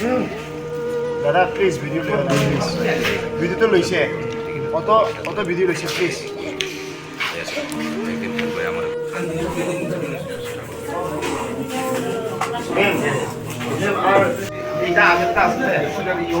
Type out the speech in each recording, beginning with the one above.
দাদা প্লিজ ভিডিঅ' লৈ আনা প্লিজ ভিডিঅ'টো লৈছে। অত অত ভিডিঅ' লৈছে প্লিজ সেটা ইয়ো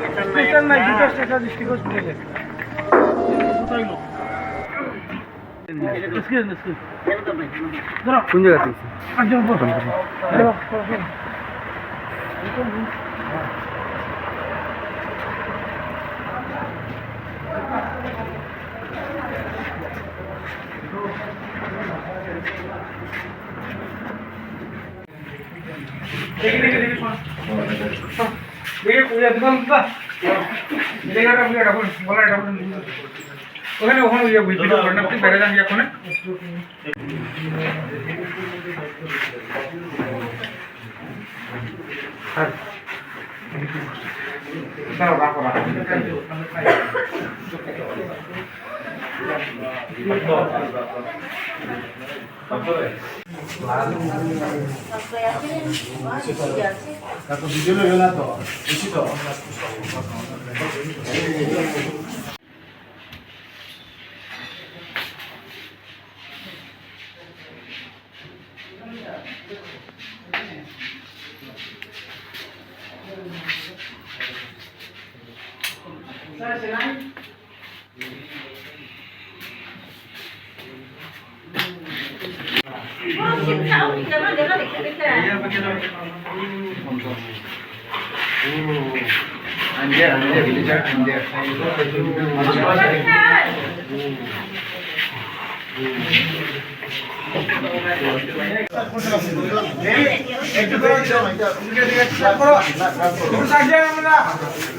হয়ে আগে তো প্রেসার হয়ে না কোন জায়গা থেকে ওখানে ওখানে ইয়ে ভিডিও করেন আপনি বেড়ে যান এখন তারপর? ভিডিও লৈ না তো বেশি তো। একটু করে দিও না এটা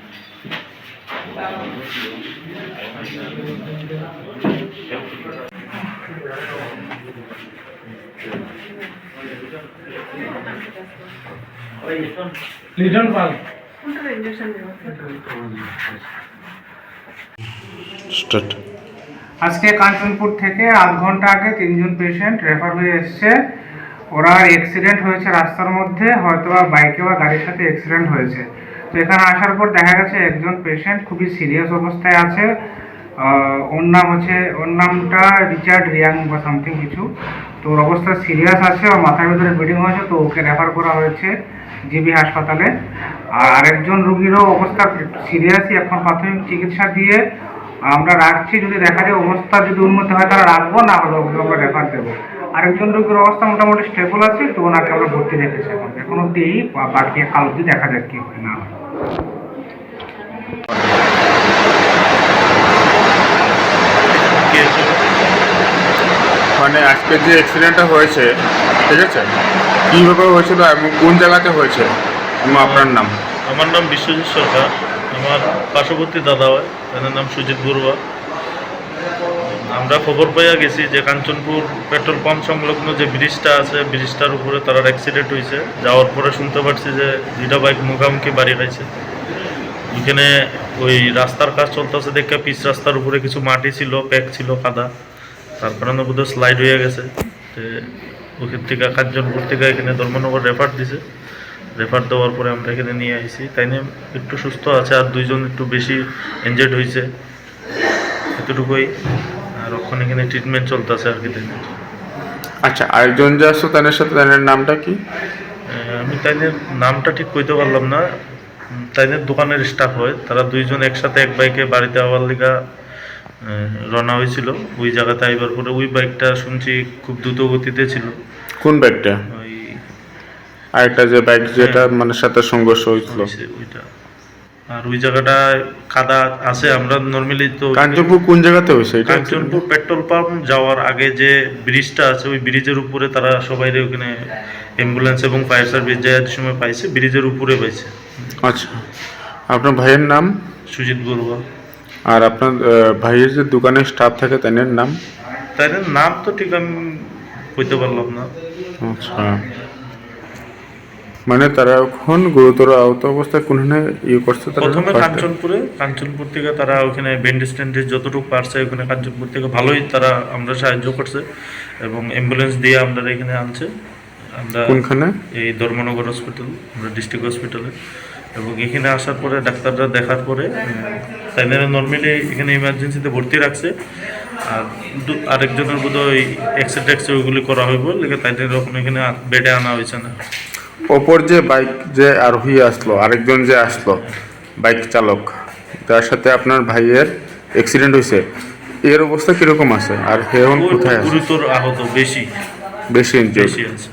লিটন পাল। আজকে কাঞ্চনপুর থেকে আধ ঘণ্টা আগে তিনজন পেশেন্ট রেফার হয়ে এসছে। ওরা অ্যাক্সিডেন্ট হয়েছে রাস্তার মধ্যে হয়তো বা বাইকে বা গাড়ির সাথে অ্যাক্সিডেন্ট হয়েছে। তো এখানে আসার পর দেখা গেছে একজন পেশেন্ট খুবই সিরিয়াস অবস্থায় আছে। ওর নাম হচ্ছে, ওর নামটা রিচার্ড রিয়াং বা সামথিং কিছু। তো ওর অবস্থা সিরিয়াস আছে, ওর মাথার ভিতরে ব্লিডিং হয়েছে, তো ওকে রেফার করা হয়েছে জিবি হাসপাতালে। আর আরেকজন রুগীরও অবস্থা সিরিয়াসই এখন প্রাথমিক চিকিৎসা দিয়ে। আমরা রাখছি, যদি দেখা যায় অবস্থা যদি উন্নতি হয়, তাহলে রাখব, না হলে ওকে আমরা রেফার দেবো। আরেকজন রোগীর অবস্থা মোটামুটি স্টেবল আছে, তো ওনাকে আমরা ভর্তি রেখেছি এখন। এখন অব্দি বাকি কাল অব্দি দেখা যাক কি হয় না হয়। মানে আজকে যে অ্যাক্সিডেন্টটা হয়েছে, ঠিক আছে? কীভাবে হয়েছিল এবং কোন জায়গাতে হয়েছে? এবং আপনার নাম? আমার নাম বিশ্বজিৎ সরকার। আমার পার্শ্ববর্তী দাদা হয়, তাদের নাম সুজিত বড়ুয়া। আমরা খবর পাইয়া গেছি যে কাঞ্চনপুর পেট্রোল পাম্প সংলগ্ন যে ব্রিজটা আছে, ব্রিজটার উপরে তার অ্যাক্সিডেন্ট হয়েছে। যাওয়ার পরে শুনতে পারছি যে দুইটা বাইক মুখামুখি বাড়ি খাইছে ওইখানে ওই রাস্তার কাজ চলতেছে দেখে পিচ রাস্তার উপরে কিছু মাটি ছিল প্যাক ছিল, কাদা। তার কারণে বোধহয় স্লাইড হয়ে গেছে তো ওখান থেকে কাঞ্চনপুর থেকে এখানে ধর্মনগর রেফার দিছে। রেফার দেওয়ার পরে আমরা এখানে নিয়ে আসি তাই নিয়ে একটু সুস্থ আছে আর দুইজন একটু বেশি এনজয়েড হয়েছে এতটুকুই। আর ওখানে এখানে ট্রিটমেন্ট চলতেছে আর কি। আচ্ছা আরেকজন যে আসতো তাদের সাথে তাদের নামটা কি? আমি তাইনের নামটা ঠিক কইতে পারলাম না। তাইনের দোকানের স্টাফ হয়। তারা দুইজন একসাথে এক বাইকে বাড়িতে আবার লিগা রওনা হয়েছিল ওই জায়গাতে আইবার পরে। ওই বাইকটা শুনছি খুব দ্রুত গতিতে ছিল। কোন বাইকটা ওই আরেকটা যে বাইক যেটা মানে সাথে সংঘর্ষ হয়েছিল। ওইটা। আর ওই জায়গাটায় কাদা আছে আমরা নর্মালি তো কাঞ্চনপুর কোন জায়গাতে হয়েছে কাঞ্চনপুর পেট্রোল পাম্প যাওয়ার আগে যে ব্রিজটা আছে ওই ব্রিজের উপরে তারা সবাই ওখানে অ্যাম্বুলেন্স এবং ফায়ার সার্ভিস যাওয়ার সময় পাইছে ব্রিজের উপরে পাইছে। আচ্ছা। আপনার ভাইয়ের নাম? সুজিত বড়ুয়া। আর আপনার ভাইয়ের যে দোকানের স্টাফ থাকে তাদের নাম? তাই নাম তো ঠিক আমি কইতে পারলাম না। আচ্ছা। মানে তারা এখন গুরুতর আহত অবস্থায় কোনখানে ইয়ে করছে তারা? প্রথমে কাঞ্চনপুরে কাঞ্চনপুর থেকে তারা ওখানে বেন্ড স্ট্যান্ডে যতটুকু পারছে ওখানে কাঞ্চনপুর থেকে ভালোই তারা আমরা সাহায্য করছে এবং অ্যাম্বুলেন্স দিয়ে আমরা এখানে আনছে। আমরা কোনখানে? এই ধর্মনগর হসপিটাল আমরা ডিস্ট্রিক্ট হসপিটালে এবং এখানে আসার পরে ডাক্তাররা দেখার পরে তাইদের নর্মালি এখানে ইমার্জেন্সিতে ভর্তি রাখছে। আর দু- আরেকজনের বোধ হয় এক্সরে টেক্সরে ওইগুলি করা হইব লেগে তাইদের এখন এখানে বেডে আনা হয়েছে না। অপর যে বাইক যে আরোহী আসলো আরেকজন যে আসলো বাইক চালক তার সাথে আপনার ভাইয়ের অ্যাক্সিডেন্ট হয়েছে। এর অবস্থা কীরকম আছে? আর হে কোথায় আছে? গুরুতর আহত বেশি। বেশি ইনজুর আছে।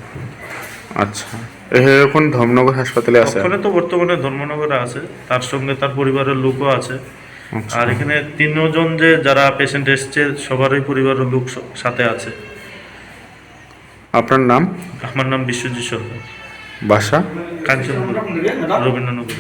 আচ্ছা। এখন ধর্মনগর হাসপাতালে আছে। ওখানে তো বর্তমানে ধর্মনগরে আছে তার সঙ্গে তার পরিবারের লোকও আছে। আচ্ছা। আর এখানে তিনজন যে যারা পেশেন্ট এসছে সবারই পরিবারের লোক সাথে আছে। আপনার নাম? আমার নাম বিশ্বজিৎ সরকার। বাসা? কাঞ্চনপুর রবীন্দ্রনগর।